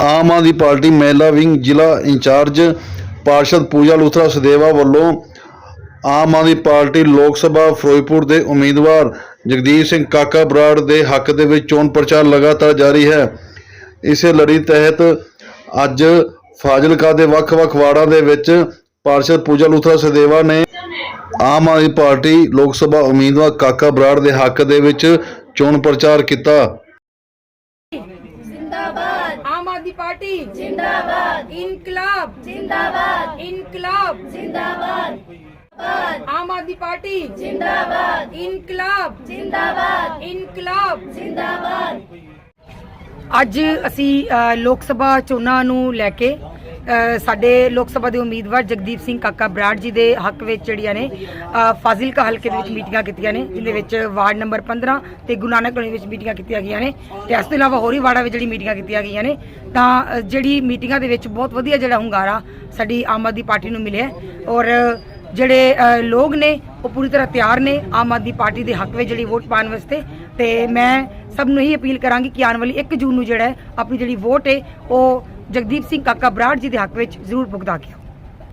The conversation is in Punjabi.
ਆਮ ਆਦਮੀ ਪਾਰਟੀ ਮਹਿਲਾ ਵਿੰਗ ਜ਼ਿਲ੍ਹਾ ਇੰਚਾਰਜ ਪਾਰਸ਼ਦ ਪੂਜਾ ਲੂਥਰਾ ਸਦੇਵਾ ਵੱਲੋਂ ਆਮ ਆਦਮੀ ਪਾਰਟੀ ਲੋਕ ਸਭਾ ਫਿਰੋਜ਼ਪੁਰ ਦੇ ਉਮੀਦਵਾਰ ਜਗਦੀਪ ਸਿੰਘ ਕਾਕਾ ਬਰਾੜ ਦੇ ਹੱਕ ਦੇ ਵਿੱਚ ਚੋਣ ਪ੍ਰਚਾਰ ਲਗਾਤਾਰ ਜਾਰੀ ਹੈ। ਇਸੇ ਲੜੀ ਤਹਿਤ ਅੱਜ ਫਾਜ਼ਿਲਕਾ ਦੇ ਵੱਖ-ਵੱਖ ਵਾਰਡਾਂ ਦੇ ਵਿੱਚ ਪਾਰਸ਼ਦ ਪੂਜਾ ਲੂਥਰਾ ਸਦੇਵਾ ਨੇ ਆਮ ਆਦਮੀ ਪਾਰਟੀ ਲੋਕ ਸਭਾ ਉਮੀਦਵਾਰ ਕਾਕਾ ਬਰਾੜ ਦੇ ਹੱਕ ਦੇ ਵਿੱਚ ਚੋਣ ਪ੍ਰਚਾਰ ਕੀਤਾ। जिंदाबाद आम आदमी पार्टी जिंदाबाद इनकलाब जिंदाबाद इनकलाब जिंदाबाद आम आदमी पार्टी जिंदाबाद इनकलाब जिंदाबाद इनकलाब जिंदाबाद ਅੱਜ ਅਸੀਂ ਅ, ਲੋਕ ਸਭਾ ਚੋਣਾਂ ਨੂੰ ਲੈ ਕੇ ਅ, ਸਾਡੇ ਲੋਕ ਸਭਾ ਦੇ ਉਮੀਦਵਾਰ ਜਗਦੀਪ ਸਿੰਘ ਕਾਕਾ ਬਰਾੜ ਜੀ ਦੇ ਹੱਕ ਵਿੱਚ ਜਿਹੜੀਆਂ ਨੇ ਫਾਜ਼ਿਲਕਾ ਹਲਕੇ ਦੇ ਵਿੱਚ ਮੀਟਿੰਗਾਂ ਕੀਤੀਆਂ ਨੇ ਜਿਹਦੇ ਵਿੱਚ ਵਾਰਡ ਨੰਬਰ 15 ਤੇ ਗੁਰੂ ਨਾਨਕ ਕਲੋਨੀ ਵਿੱਚ ਮੀਟਿੰਗਾਂ ਕੀਤੀਆਂ ਗਈਆਂ ਨੇ ਤੇ ਇਸ ਤੋਂ ਇਲਾਵਾ ਹੋਰ ਵੀ ਵਾਰਡਾਂ ਵਿੱਚ ਜਿਹੜੀ ਮੀਟਿੰਗਾਂ ਕੀਤੀਆਂ ਗਈਆਂ ਨੇ, ਤਾਂ ਜਿਹੜੀ ਮੀਟਿੰਗਾਂ ਦੇ ਵਿੱਚ ਬਹੁਤ ਵਧੀਆ ਜਿਹੜਾ ਹੁੰਗਾਰਾ ਸਾਡੀ ਆਮ ਆਦਮੀ ਪਾਰਟੀ ਨੂੰ ਮਿਲਿਆ ਔਰ, ਜਿਹੜੇ ਲੋਕ ਨੇ, ਉਹ ਪੂਰੀ ਤਰ੍ਹਾਂ ਤਿਆਰ ਨੇ ਆਮ ਆਦਮੀ ਪਾਰਟੀ ਦੇ ਹੱਕ ਵਿੱਚ ਜਿਹੜੀ ਵੋਟ ਪਾਉਣ ਵਾਸਤੇ ਤੇ ਮੈਂ ਸਭ ਨੂੰ ਇਹੀ ਅਪੀਲ ਕਰਾਂਗੀ ਕਿ ਆਉਣ ਵਾਲੀ 1 ਜੂਨ ਨੂੰ ਜਿਹੜਾ ਆਪਣੀ ਜਿਹੜੀ ਵੋਟ ਹੈ, ਉਹ ਜਗਦੀਪ ਸਿੰਘ ਕਾਕਾ ਬਰਾੜ ਜੀ ਦੇ ਹੱਕ ਵਿੱਚ ਜ਼ਰੂਰ ਭੁਗਤਾ ਕੇ